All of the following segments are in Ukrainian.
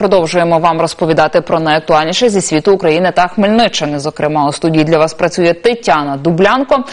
Продовжуємо вам розповідати про найактуальніше зі світу України та Хмельниччини. Зокрема, у студії для вас працює Тетяна Дублянко.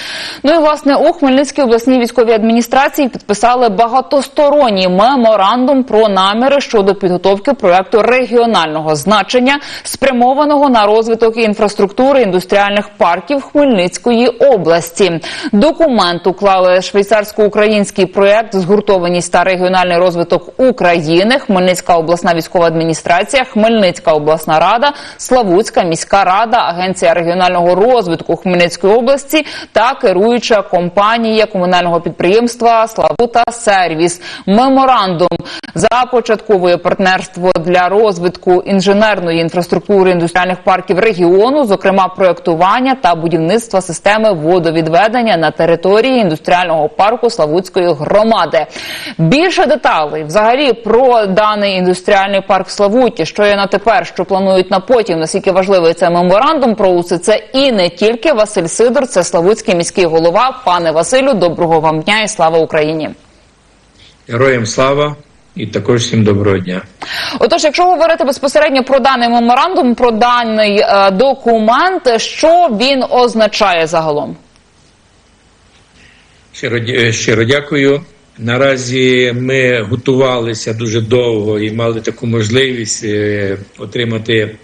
Ну і власне у Хмельницькій обласній військовій адміністрації підписали багатосторонній меморандум про наміри щодо підготовки проекту регіонального значення, спрямованого на розвиток інфраструктури індустріальних парків Хмельницької області. Документ уклали швейцарсько-український проект згуртованість та регіональний розвиток України, Хмельницька обласна військова адміністрація адміністрація, Хмельницька обласна рада, Славутська міська рада, Агенція регіонального розвитку Хмельницької області та керуюча компанія комунального підприємства Славута Сервіс. Меморандум започатковує партнерство для розвитку інженерної інфраструктури індустріальних парків регіону, зокрема проектування та будівництва системи водовідведення на території індустріального парку Славутської громади. Більше деталей взагалі про даний індустріальний парк Славутський Славуті, що є на тепер, що планують на потім, наскільки важливий це меморандум про усе це і не тільки Василь Сидор, це Славутський міський голова. Пане Василю, доброго вам дня і слава Україні. Героям слава і також всім доброго дня. Отож, якщо говорити безпосередньо про даний меморандум, про даний е, документ, що він означає загалом? Щиро, щиро дякую. Наразі ми готувалися дуже довго і мали таку можливість е, отримати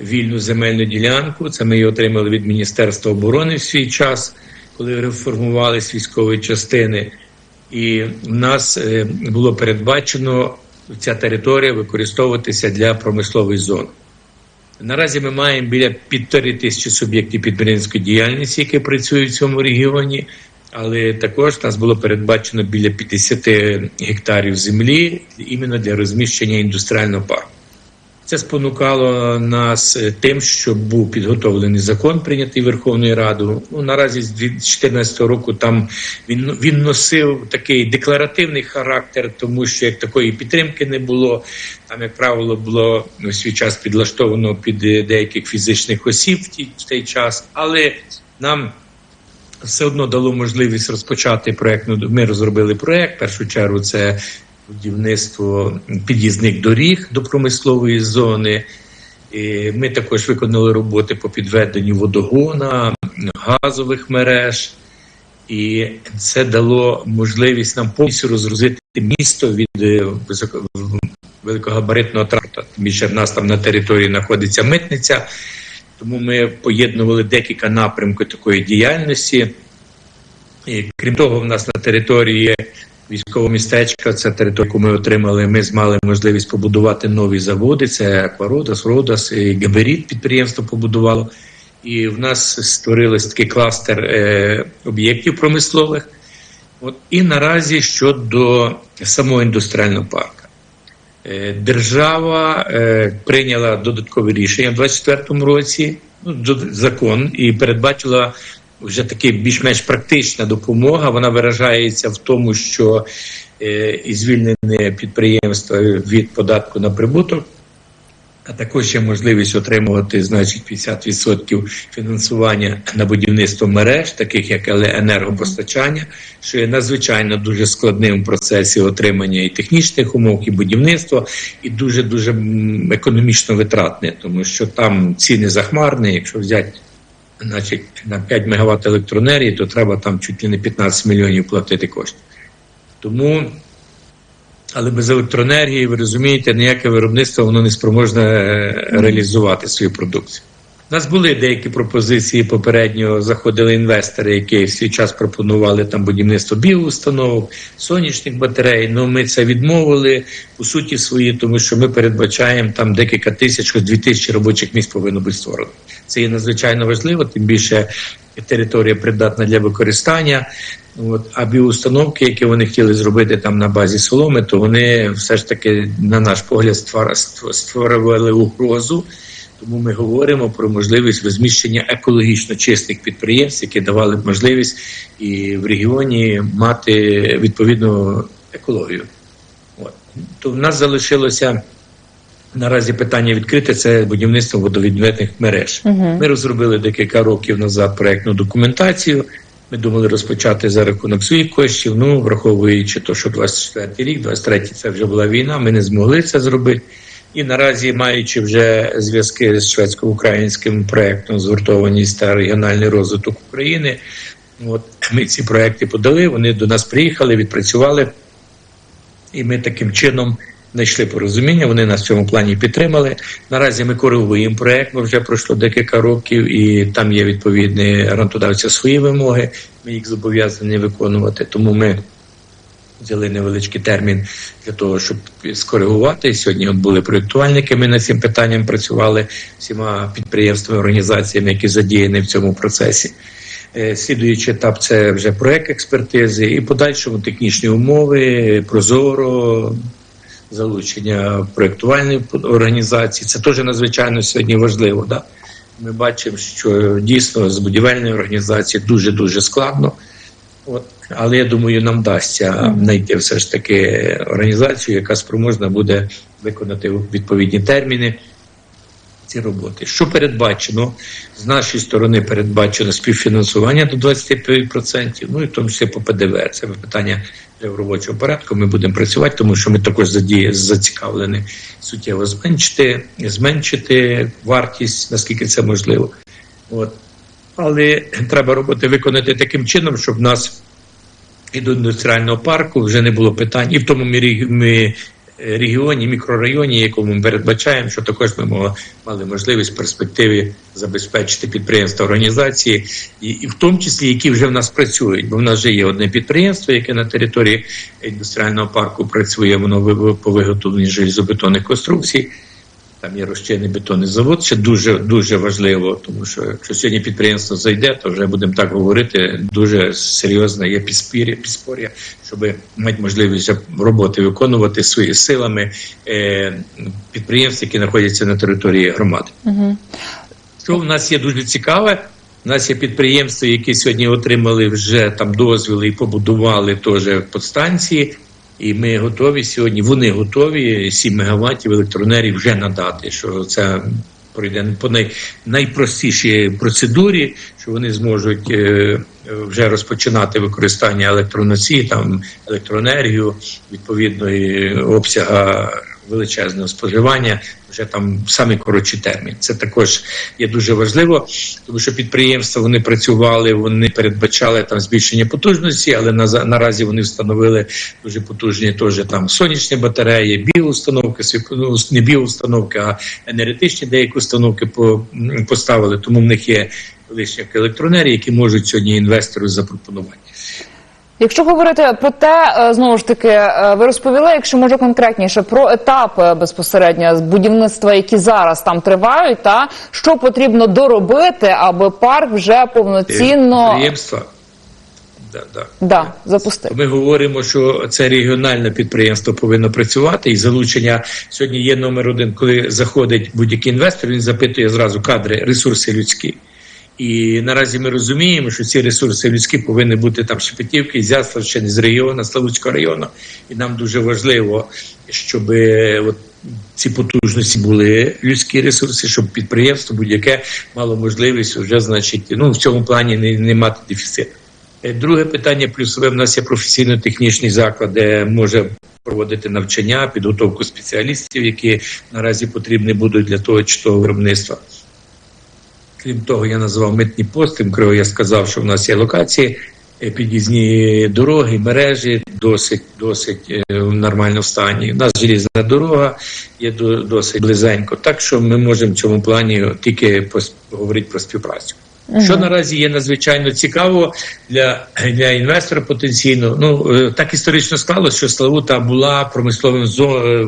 вільну земельну ділянку. Це ми її отримали від Міністерства оборони в свій час, коли реформувалися військові частини. І в нас е, було передбачено ця територія використовуватися для промислової зони. Наразі ми маємо біля півтори тисячі суб'єктів підприємницької діяльності, які працюють в цьому регіоні але також нас було передбачено біля 50 гектарів землі іменно для розміщення індустріального парку. Це спонукало нас тим, що був підготовлений закон, прийнятий Верховною Радою. Ну наразі з 2014 року там він він носив такий декларативний характер, тому що як такої підтримки не було. Там, як правило, було у свій час підлаштовано під деяких фізичних осіб в, ті, в той час, але нам все одно дало можливість розпочати проект. Ну, ми розробили проект. В першу чергу це будівництво під'їзних доріг до промислової зони. Ми також виконали роботи по підведенню водогона, газових мереж, і це дало можливість нам повністю розгрузити місто від е, великогабаритного транспорту. Більше в нас там на території знаходиться митниця. Тому ми поєднували декілька напрямків такої діяльності. І, Крім того, в нас на території військового містечка, це територія, яку ми отримали. Ми мали можливість побудувати нові заводи. Це Аквародас, Родас і Габеріт підприємство побудувало. І в нас створилось такий кластер е, об'єктів промислових. От І наразі щодо самого індустріального парку. Е, держава е, прийняла додаткове рішення в 2024 році. Ну, закон і передбачила вже таки більш-менш практична допомога. Вона виражається в тому, що е, і звільнене підприємство від податку на прибуток а також є можливість отримувати значить 50% фінансування на будівництво мереж, таких як енергопостачання, що є надзвичайно дуже складним в процесі отримання і технічних умов, і будівництва, і дуже дуже економічно витратне, тому що там ціни захмарні. Якщо взяти значить, на 5 МВт електроенергії, то треба там чуть ли не 15 мільйонів платити коштів. Тому але без електроенергії, ви розумієте, ніяке виробництво воно не спроможне е, реалізувати свою продукцію. У нас були деякі пропозиції попередньо. Заходили інвестори, які в свій час пропонували там будівництво біоустановок, сонячних батарей. Ну ми це відмовили по суті свої, тому що ми передбачаємо там декілька тисяч, хоч дві тисячі робочих місць повинно бути створено. Це є надзвичайно важливо, тим більше територія придатна для використання. От, А біоустановки, які вони хотіли зробити там на базі соломи, то вони все ж таки, на наш погляд, створювали угрозу. Тому ми говоримо про можливість розміщення екологічно чистих підприємств, які давали б можливість і в регіоні мати відповідну екологію. От. То в нас залишилося наразі питання відкрите: це будівництво водовідведених мереж. Угу. Ми розробили декілька років назад проектну документацію. Ми думали розпочати за рахунок своїх коштів. Ну враховуючи те, що 24 рік, 23 це вже була війна. Ми не змогли це зробити. І наразі, маючи вже зв'язки з шведсько-українським проєктом згуртованість та регіональний розвиток України, от ми ці проекти подали. Вони до нас приїхали, відпрацювали, і ми таким чином знайшли порозуміння. Вони нас в цьому плані підтримали. Наразі ми коригуємо проект. Ми вже пройшло декілька років, і там є відповідні грантодавця свої вимоги. Ми їх зобов'язані виконувати. Тому ми взяли невеличкий термін для того, щоб скоригувати. Сьогодні от були проєктувальники. Ми над цим питанням працювали всіма підприємствами, організаціями, які задіяні в цьому процесі. Е, Слідуючий етап це вже проект експертизи і подальшому технічні умови, прозоро, залучення проєктувальної організації. Це теж надзвичайно сьогодні важливо. Да? Ми бачимо, що дійсно з будівельної організації дуже дуже складно. От, але я думаю, нам вдасться знайти все ж таки організацію, яка спроможна буде виконати відповідні терміни ці роботи. Що передбачено з нашої сторони, передбачено співфінансування до 25%, ну і в тому числі по ПДВ. Це питання вже в робочому порядку. Ми будемо працювати, тому що ми також зацікавлені суттєво зменшити, зменшити вартість, наскільки це можливо. От. Але треба роботи виконати таким чином, щоб в нас і до індустріального парку вже не було питань, і в тому мірі ми регіоні, мікрорайоні, якому ми передбачаємо, що також ми мали, можливість в перспективі забезпечити підприємства організації, і, і в тому числі які вже в нас працюють. Бо в нас вже є одне підприємство, яке на території індустріального парку працює, воно по виготовленні железобетонних конструкцій. Там є розчинний бетонний завод. Це дуже дуже важливо, тому що якщо сьогодні підприємство зайде, то вже будемо так говорити. Дуже серйозне є підспір'я, підспор'я, щоб мати можливість роботи виконувати своїми силами е, підприємств, які знаходяться на території громади. Угу. Що в нас є дуже цікаве. У нас є підприємства, які сьогодні отримали вже там дозвіли і побудували теж подстанції. І ми готові сьогодні. Вони готові 7 мегаваттів електроенергії вже надати. Що це пройде по най, найпростішій процедурі, що вони зможуть е, вже розпочинати використання електроносії, там електроенергію відповідної обсяга величезного споживання вже там в самий коротший термін. Це також є дуже важливо, тому що підприємства вони працювали, вони передбачали там збільшення потужності, але на наразі вони встановили дуже потужні теж там сонячні батареї, біоустановки, ну, не біоустановки, а енергетичні деякі установки по- поставили. Тому в них є лишні електроенергії, які можуть сьогодні інвестору запропонувати. Якщо говорити про те, е, знову ж таки, е, ви розповіли, якщо може конкретніше, про етапи безпосередньо з будівництва, які зараз там тривають, та що потрібно доробити, аби парк вже повноцінно підприємства. Да, да. да, запустити. Ми говоримо, що це регіональне підприємство повинно працювати, і залучення сьогодні є номер один, коли заходить будь-який інвестор, він запитує зразу кадри, ресурси людські. І наразі ми розуміємо, що ці ресурси людські повинні бути там Шепетівки, Зяславщини, з регіону, Славутського району. І нам дуже важливо, щоб е, от ці потужності були людські ресурси, щоб підприємство будь-яке мало можливість вже, значить, ну в цьому плані не, не мати дефіциту. Е, Друге питання плюсове в нас є професійно-технічний заклад, де може проводити навчання, підготовку спеціалістів, які наразі потрібні будуть для того чи того виробництва. Крім того, я назвав митні пост, крім я сказав, що в нас є локації, е, під'їзні дороги, мережі досить досить е, в нормальному стані. У нас желізна дорога є до- досить близенько. Так що ми можемо в цьому плані тільки говорити про співпрацю. Що наразі є надзвичайно цікаво для, для інвестора потенційно. Ну е, так історично склалося, що Славута була промисловим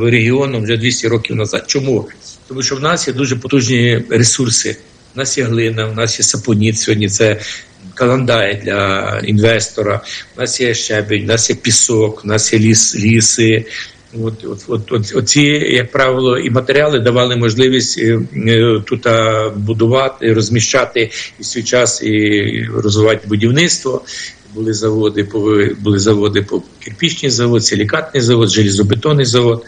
регіоном вже 200 років назад. Чому? Тому що в нас є дуже потужні ресурси. У нас є глина, у нас є сапоніт. Сьогодні це каландай для інвестора. У нас є щебень, у нас є пісок, у нас є ліс, ліси. От, от, от, от, оці, як правило, і матеріали давали можливість е, е, тут будувати, розміщати і в свій час і розвивати будівництво. Були заводи, були заводи по кирпічний завод, силікатний завод, железобетонний завод,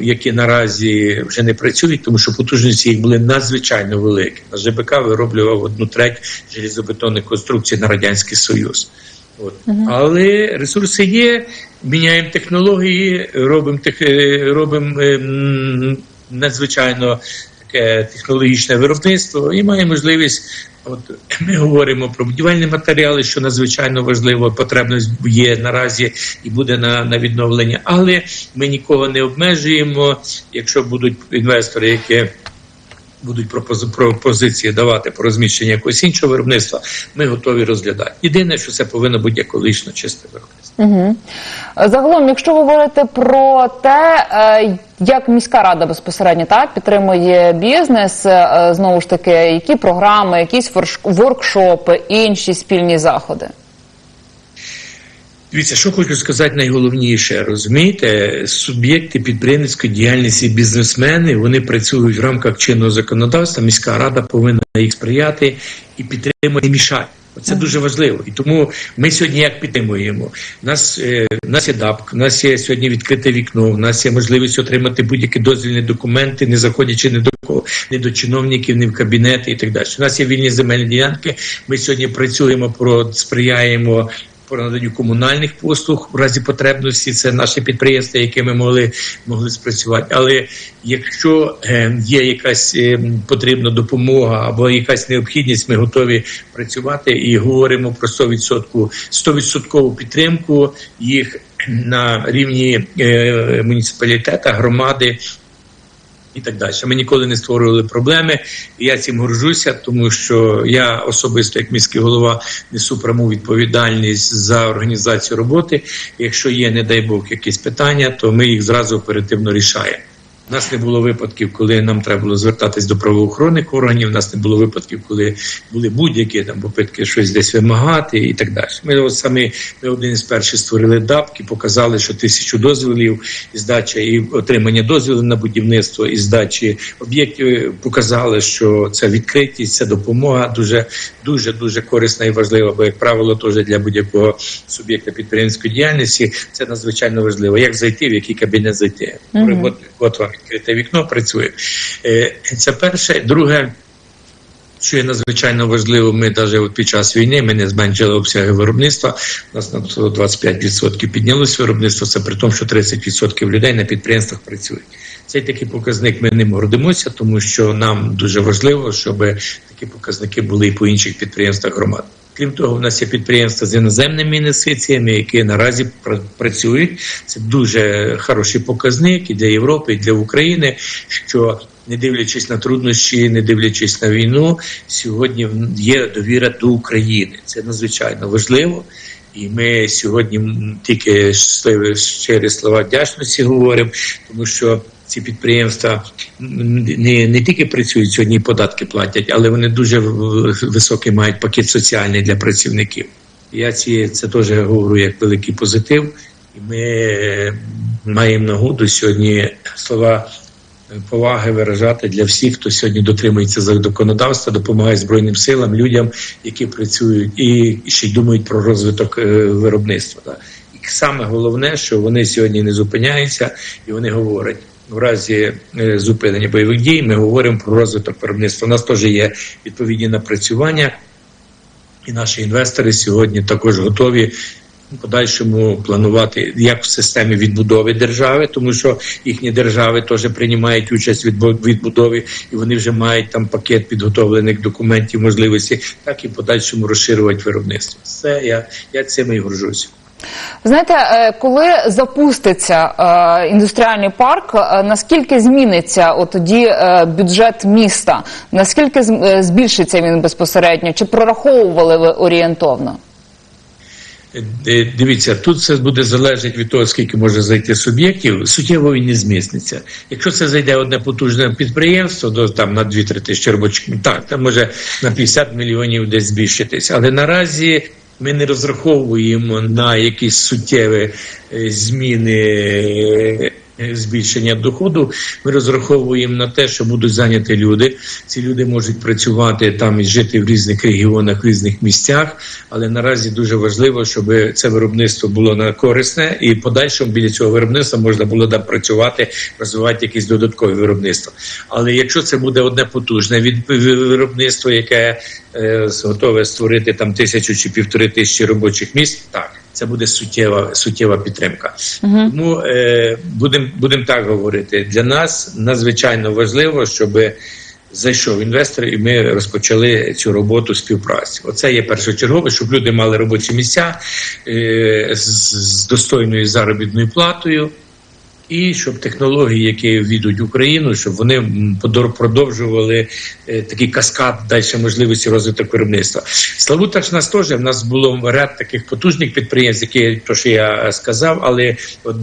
які наразі вже не працюють, тому що потужності їх були надзвичайно великі. На ЖБК вироблював одну треть железобетонних конструкцій на радянський союз. От. Але ресурси є, міняємо технології, робимо тех, е, робимо ем, надзвичайно таке технологічне виробництво і має можливість. От ми говоримо про будівельні матеріали, що надзвичайно важливо, потребність є наразі і буде на, на відновлення. Але ми нікого не обмежуємо. Якщо будуть інвестори, які будуть пропози- пропозиції давати по розміщення якогось іншого виробництва, ми готові розглядати. Єдине, що це повинно бути екологічно чисте виробництво. Угу. Загалом, якщо говорити про те, е, як міська рада безпосередньо так підтримує бізнес, е, знову ж таки, які програми, якісь воркшопи, інші спільні заходи. Дивіться, що хочу сказати найголовніше, розумієте, суб'єкти підприємницької діяльності, бізнесмени, вони працюють в рамках чинного законодавства. Міська рада повинна їх сприяти і підтримати, не мішати. Це дуже важливо, і тому ми сьогодні як підтримуємо. У нас е, у нас є ДАПК, у нас є сьогодні відкрите вікно. У нас є можливість отримати будь-які дозвільні документи, не заходячи ні до ні до чиновників, ні в кабінети і так далі. У нас є вільні земельні ділянки. Ми сьогодні працюємо про сприяємо по наданню комунальних послуг в разі потребності. Це наші підприємства, які ми могли могли спрацювати. Але якщо е, є якась е, потрібна допомога або якась необхідність, ми готові працювати і говоримо про 100%, 100% підтримку їх на рівні е, муніципалітета, громади. І так далі. Ми ніколи не створювали проблеми. І я цим горжуся, тому що я особисто, як міський голова, несу пряму відповідальність за організацію роботи. Якщо є, не дай Бог, якісь питання, то ми їх зразу оперативно рішаємо. У нас не було випадків, коли нам треба було звертатись до правоохоронних органів. У нас не було випадків, коли були будь-які там попитки щось десь вимагати і так далі. Ми от самі ми один із перших створили ДАПК і показали, що тисячу дозволів і здача і отримання дозволів на будівництво і здачі об'єктів показали, що це відкритість, це допомога дуже дуже дуже корисна і важлива. Бо як правило, теж для будь-якого суб'єкта підприємської діяльності це надзвичайно важливо. Як зайти, в який кабінет зайти? Мгм. От, от вам відкрите вікно працює. Е, Це перше. Друге, що є надзвичайно важливо, ми навіть під час війни ми не зменшили обсяги виробництва. У нас на 25% піднялось виробництво. Це при тому, що 30% людей на підприємствах працюють. Цей такий показник ми ним гордимося, тому що нам дуже важливо, щоб такі показники були і по інших підприємствах громад. Крім того, в нас є підприємства з іноземними інвестиціями, які наразі пра- працюють. Це дуже хороший показник і для Європи, і для України. Що не дивлячись на труднощі, не дивлячись на війну, сьогодні є довіра до України. Це надзвичайно важливо. І ми сьогодні тільки щирі слова вдячності говоримо, тому що ці підприємства не, не тільки працюють сьогодні, податки платять, але вони дуже високий мають пакет соціальний для працівників. Я ці це теж говорю як великий позитив, і ми е, маємо нагоду сьогодні слова поваги виражати для всіх, хто сьогодні дотримується законодавства, допомагає збройним силам, людям, які працюють і ще й думають про розвиток е, виробництва. І саме головне, що вони сьогодні не зупиняються, і вони говорять. В разі е, зупинення бойових дій ми говоримо про розвиток виробництва. У нас теж є відповідні напрацювання, і наші інвестори сьогодні також готові подальшому планувати як в системі відбудови держави, тому що їхні держави теж приймають участь в відбудові, і вони вже мають там пакет підготовлених документів, можливості, так і подальшому розширювати виробництво. Все я, я цим і горжуся. Знаєте, е, коли запуститься е, індустріальний парк, е, наскільки зміниться тоді бюджет міста? Наскільки збільшиться він безпосередньо? Чи прораховували ви орієнтовно? Дивіться, тут все буде залежати від того, скільки може зайти суб'єктів. Суттєво він не змісниться. Якщо це зайде одне потужне підприємство, то там на 2-3 тисячі робочих, так, там може на 50 мільйонів десь збільшитись. Але наразі ми не розраховуємо на якісь суттєві е, зміни. Е, Збільшення доходу ми розраховуємо на те, що будуть зайняті люди. Ці люди можуть працювати там і жити в різних регіонах, в різних місцях. Але наразі дуже важливо, щоб це виробництво було на корисне, і подальшому біля цього виробництва можна було там працювати, розвивати якісь додаткові виробництва. Але якщо це буде одне потужне від виробництво, яке е, готове створити там тисячу чи півтори тисячі робочих місць, так. Це буде суттєва суттєва підтримка. Тому е, будемо будем так говорити. Для нас надзвичайно важливо, щоб зайшов інвестор, і ми розпочали цю роботу співпраці. Оце є першочергове, щоб люди мали робочі місця е, з, з достойною заробітною платою. І щоб технології, які війдуть в Україну, щоб вони продовжували е, такий каскад далі можливості розвитку виробництва. Славутич у нас теж в нас було ряд таких потужних підприємств, які то, що я сказав, але от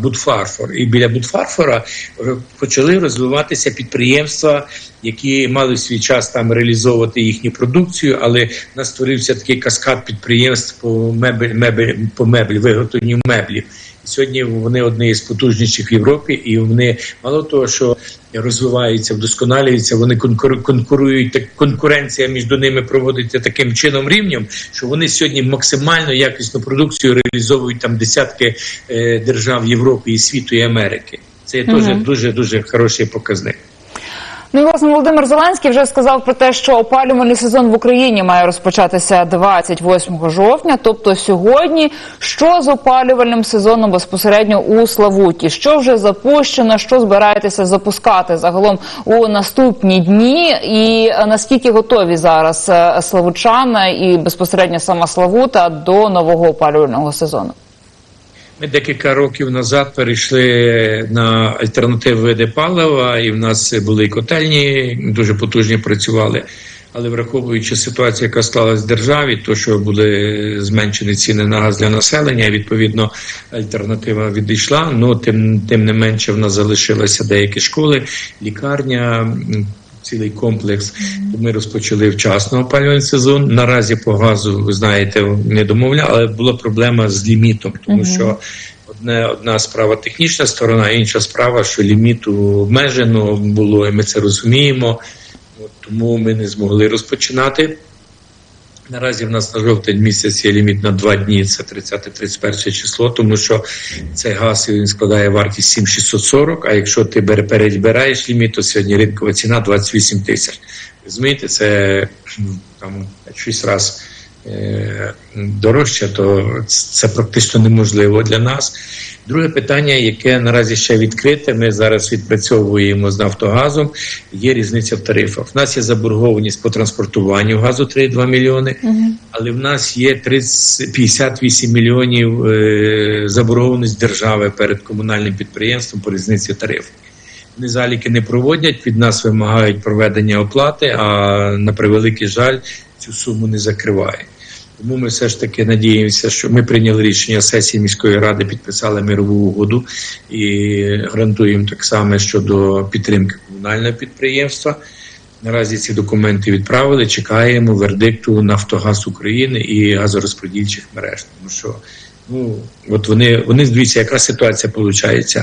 Будфарфор і біля Будфарфора е, почали розвиватися підприємства, які мали в свій час там реалізовувати їхню продукцію, але нас створився такий каскад підприємств по мебель, мебель по меблі, виготовленню меблів. Сьогодні вони одні з потужніших в Європі, і вони мало того, що розвиваються, вдосконалюються, вони конкур- конкурують. Так конкуренція між ними проводиться таким чином рівнем, що вони сьогодні максимально якісну продукцію реалізовують там десятки е, держав Європи і світу і Америки. Це є теж дуже дуже хороший показник. Ну і власне Володимир Зеленський вже сказав про те, що опалювальний сезон в Україні має розпочатися 28 жовтня, тобто сьогодні. Що з опалювальним сезоном безпосередньо у Славуті? Що вже запущено? Що збираєтеся запускати загалом у наступні дні? І е, наскільки готові зараз е, славучани і безпосередньо сама Славута до нового опалювального сезону? Ми декілька років назад перейшли на альтернативні види палива, і в нас були котельні, дуже потужні працювали. Але враховуючи ситуацію, яка сталася в державі, то що були зменшені ціни на газ для населення, відповідно, альтернатива відійшла. Ну тим тим не менше, в нас залишилися деякі школи, лікарня. Цілий комплекс. Ми розпочали вчасно опалювальний сезон. Наразі по газу, ви знаєте, не домовляли, але була проблема з лімітом, тому що одне одна справа технічна сторона, інша справа, що ліміту обмежено було, і ми це розуміємо. Тому ми не змогли розпочинати. Наразі в нас на жовтень місяць є ліміт на два дні, це 30-31 число, тому що цей газ він складає вартість 7640, а якщо ти перебираєш ліміт, то сьогодні ринкова ціна 28 тисяч. Розумієте, це там 6 разів дорожче, то це практично неможливо для нас. Друге питання, яке наразі ще відкрите, ми зараз відпрацьовуємо з Нафтогазом, є різниця в тарифах. В нас є заборгованість по транспортуванню газу 3,2 мільйони, але в нас є 30, 58 мільйонів е, заборгованість держави перед комунальним підприємством по різниці тарифів. Вони заліки не проводять, від нас вимагають проведення оплати, а на превеликий жаль, цю суму не закривають. Тому ми все ж таки надіємося, що ми прийняли рішення сесії міської ради, підписали мирову угоду і гарантуємо так само щодо підтримки комунального підприємства. Наразі ці документи відправили. Чекаємо вердикту Нафтогаз України і газорозподільчих мереж. Тому що ну от вони вони дивіться, яка ситуація виходить.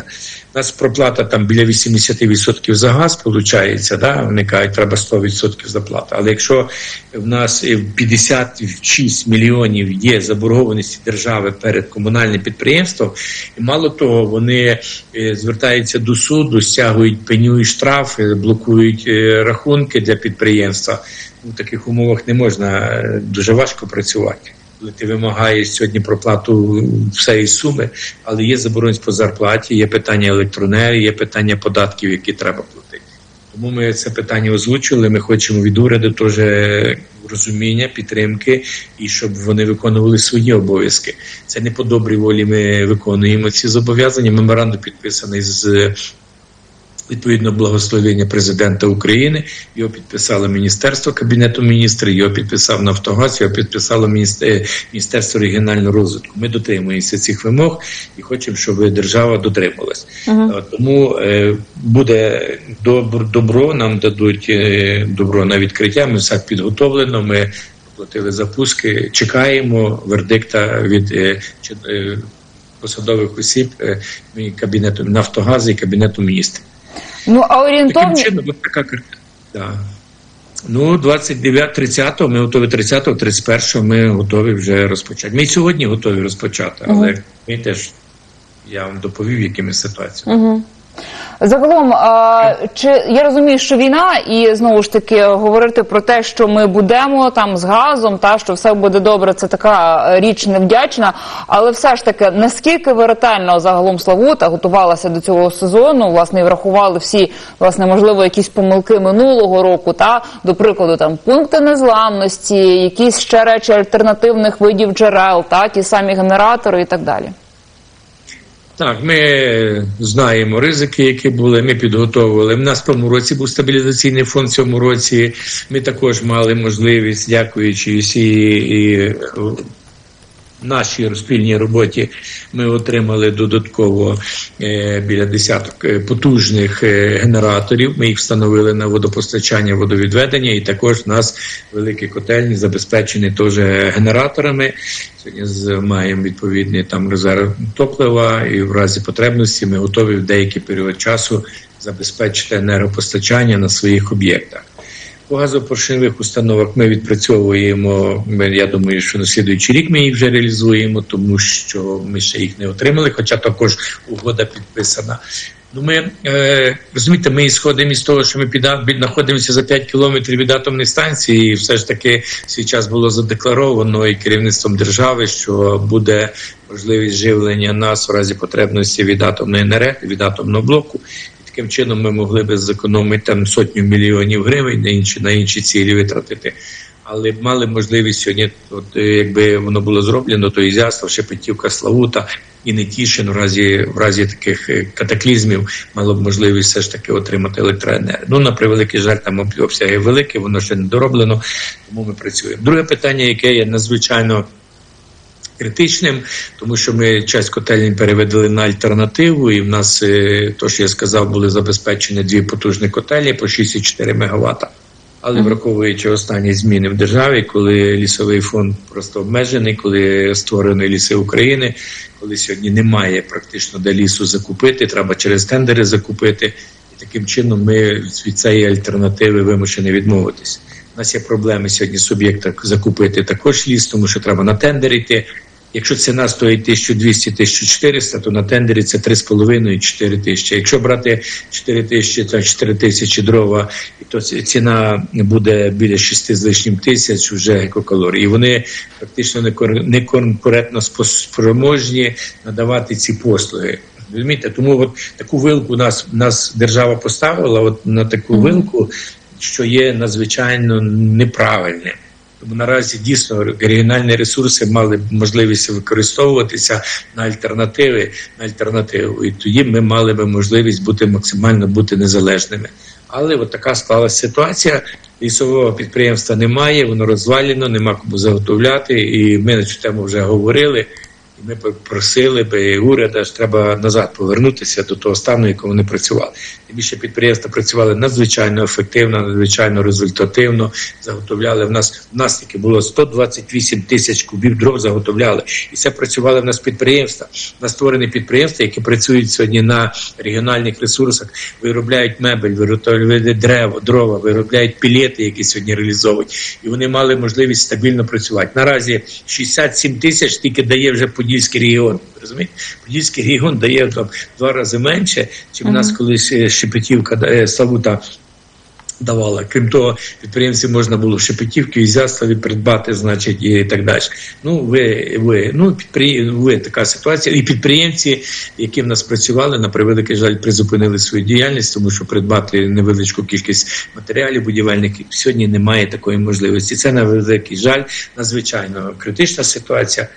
У нас проплата там біля 80% за газ виходить, да? вони кажуть, треба 100% заплата. Але якщо в нас е, 56 мільйонів є заборгованості держави перед комунальним підприємством, і мало того, вони е, звертаються до суду, стягують пеню і штраф, е, блокують е, рахунки для підприємства. У таких умовах не можна е, дуже важко працювати. Ти вимагаєш сьогодні проплату всієї суми, але є забороненість по зарплаті, є питання електроенергії, є питання податків, які треба платити. Тому ми це питання озвучили. Ми хочемо від уряду теж розуміння, підтримки і щоб вони виконували свої обов'язки. Це не по добрій волі. Ми виконуємо ці зобов'язання. Меморандум підписаний з відповідно благословення президента України. Його підписало Міністерство Кабінету міністрів, його підписав Нафтогаз, його підписало Міністерство регіонального розвитку. Ми дотримуємося цих вимог і хочемо, щоб держава дотрималась. Е, Тому е, буде добро, нам дадуть е, добро на відкриття. Ми все підготовлено. Ми платили запуски. Чекаємо вердикта від е, е, посадових осіб е, кабінету Нафтогазу і кабінету міністрів. Ну а Таким чином, така картина. Да. Ну, 29 30 ми готові 30 31 ми готові вже розпочати. Ми сьогодні готові розпочати, але ми теж я вам доповів, якими ситуаціями. Угу. Загалом, чи я розумію, що війна, і знову ж таки говорити про те, що ми будемо там з газом, та що все буде добре, це така е, річ невдячна. Але все ж таки, наскільки ви ретельно загалом Славута готувалася до цього сезону, власне, і врахували всі власне, можливо, якісь помилки минулого року, та до прикладу, там пункти незламності, якісь ще речі альтернативних видів джерел, та ті самі генератори і так далі. Так, ми знаємо ризики, які були. Ми підготовили. У нас в тому році був стабілізаційний фонд. В цьому році ми також мали можливість, дякуючи всі нашій спільній роботі, ми отримали додатково е, біля десяток е, потужних е, генераторів. Ми їх встановили на водопостачання, водовідведення, і також в нас великі котельні забезпечені теж генераторами. Сьогодні маємо відповідний там резерв топлива, і в разі потребності ми готові в деякий період часу забезпечити енергопостачання на своїх об'єктах. По газопоршневих установок ми відпрацьовуємо. Ми, я думаю, що на слідуючий рік ми їх вже реалізуємо, тому що ми ще їх не отримали, хоча також угода підписана. Ну, ми е, розумієте, ми ісходимо із того, що ми знаходимося за 5 кілометрів від атомної станції, і все ж таки свій час було задекларовано і керівництвом держави, що буде можливість живлення нас в разі потребності від атомної енергії, від атомного блоку. Таким чином ми могли би зекономити там сотню мільйонів гривень на інші на інші цілі витратити. Але мали можливість сьогодні, от е, якби воно було зроблено, то Ізяслав, Шепетівка, Славута і Нетішин в разі в разі таких е, катаклізмів мало б можливість все ж таки отримати електроенергію. Ну на превеликий жаль, там обсяги великі, воно ще не дороблено, тому ми працюємо. Друге питання, яке є надзвичайно критичним, тому що ми часть котельень переведли на альтернативу, і в нас, е, то що я сказав, були забезпечені дві потужні котелі по 6,4 МВт. Але враховуючи останні зміни в державі, коли лісовий фонд просто обмежений, коли створені ліси України, коли сьогодні немає практично де лісу закупити, треба через тендери закупити. І таким чином ми від цієї альтернативи вимушені відмовитися. У нас є проблеми сьогодні суб'єктах закупити також ліс, тому що треба на тендер йти. Якщо ціна стоїть 1200-1400, то на тендері це 3,5-4 тисячі. Якщо брати 4 тисячі та 4 тисячі дрова, то ціна буде біля 6 з лишнім тисяч вже екокалорій. І вони практично не конкурентно спроможні надавати ці послуги. Розумієте? Тому от таку вилку нас, нас держава поставила от на таку вилку, що є надзвичайно неправильним. Наразі дійсно регіональні ресурси мали б можливість використовуватися на альтернативи на альтернативу. І тоді ми мали би можливість бути максимально бути незалежними. Але от така склалася ситуація. Лісового підприємства немає, воно розвалено, нема кому заготовляти. І ми на цю тему вже говорили. Ми просили би уряд, аж треба назад повернутися до того стану, якому вони працювали. Тим більше підприємства працювали надзвичайно ефективно, надзвичайно результативно. Заготовляли в нас в нас таки було 128 тисяч кубів дров заготовляли, і це працювали в нас підприємства. У нас створені підприємства, які працюють сьогодні на регіональних ресурсах, виробляють мебель, виробляють дерева, дрова, виробляють пілети, які сьогодні реалізовують, і вони мали можливість стабільно працювати. Наразі 67 тисяч тільки дає вже Подільський регіон. Розумієте? Подільський регіон дає там два рази менше, чим в нас колись е, Шепетівка е, Славута давала. Крім того, підприємці можна було в Шепетівки і Зяславі придбати, значить, і так далі. Ну, ви, ви, ну, підприє... ви така ситуація. І підприємці, які в нас працювали, на превеликий жаль, призупинили свою діяльність, тому що придбати невеличку кількість матеріалів будівельних сьогодні немає такої можливості. Це на великий жаль, надзвичайно критична ситуація.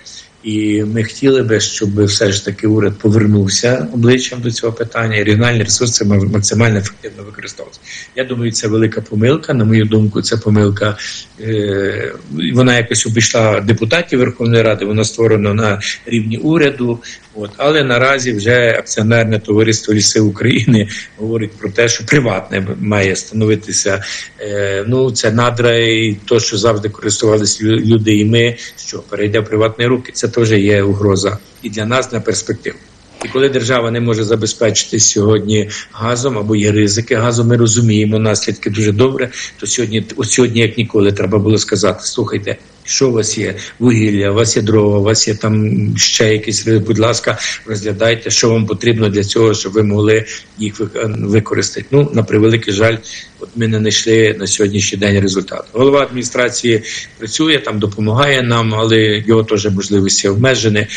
І ми хотіли би, щоб все ж таки уряд повернувся обличчям до цього питання, і регіональні ресурси максимально ефективно використовувалися. Я думаю, це велика помилка. На мою думку, це помилка. Е- вона якось обійшла депутатів Верховної Ради, вона створена на рівні уряду. От але наразі вже акціонерне товариство Ліси України говорить про те, що приватне має становитися. Е, ну це надра і то, що завжди користувалися лю- люди, і ми що перейде в приватні руки. Це теж є угроза і для нас на перспективу. І коли держава не може забезпечити сьогодні газом або є ризики газу, ми розуміємо наслідки дуже добре. То сьогодні, от сьогодні, як ніколи, треба було сказати: слухайте, Що у вас є? Вугілля, у вас є дрова, у вас є там ще якісь, будь ласка, розглядайте, що вам потрібно для цього, щоб ви могли їх використати. Ну, на превеликий жаль, от ми не знайшли на сьогоднішній день результату. Голова адміністрації працює, там допомагає нам, але його теж можливості обмежені.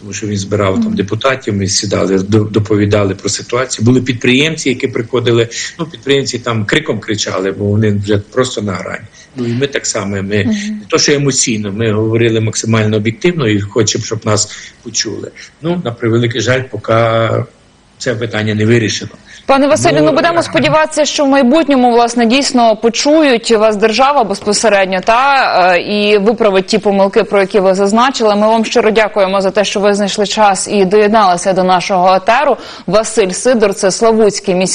Тому що він збирав там депутатів, ми сідали, до- доповідали про ситуацію. Були підприємці, які приходили. Ну, підприємці там криком кричали, бо вони вже просто на грані. Ну і ми так само. Ми не то, що емоційно, ми говорили максимально об'єктивно і хочемо, щоб нас почули. Ну на превеликий жаль, поки це питання не вирішено. Пане Василю, ну будемо сподіватися, що в майбутньому власне дійсно почують вас держава безпосередньо та е, і виправить ті помилки, про які ви зазначили. Ми вам щиро дякуємо за те, що ви знайшли час і доєдналися до нашого етеру. Василь Сидор, це Славутський міський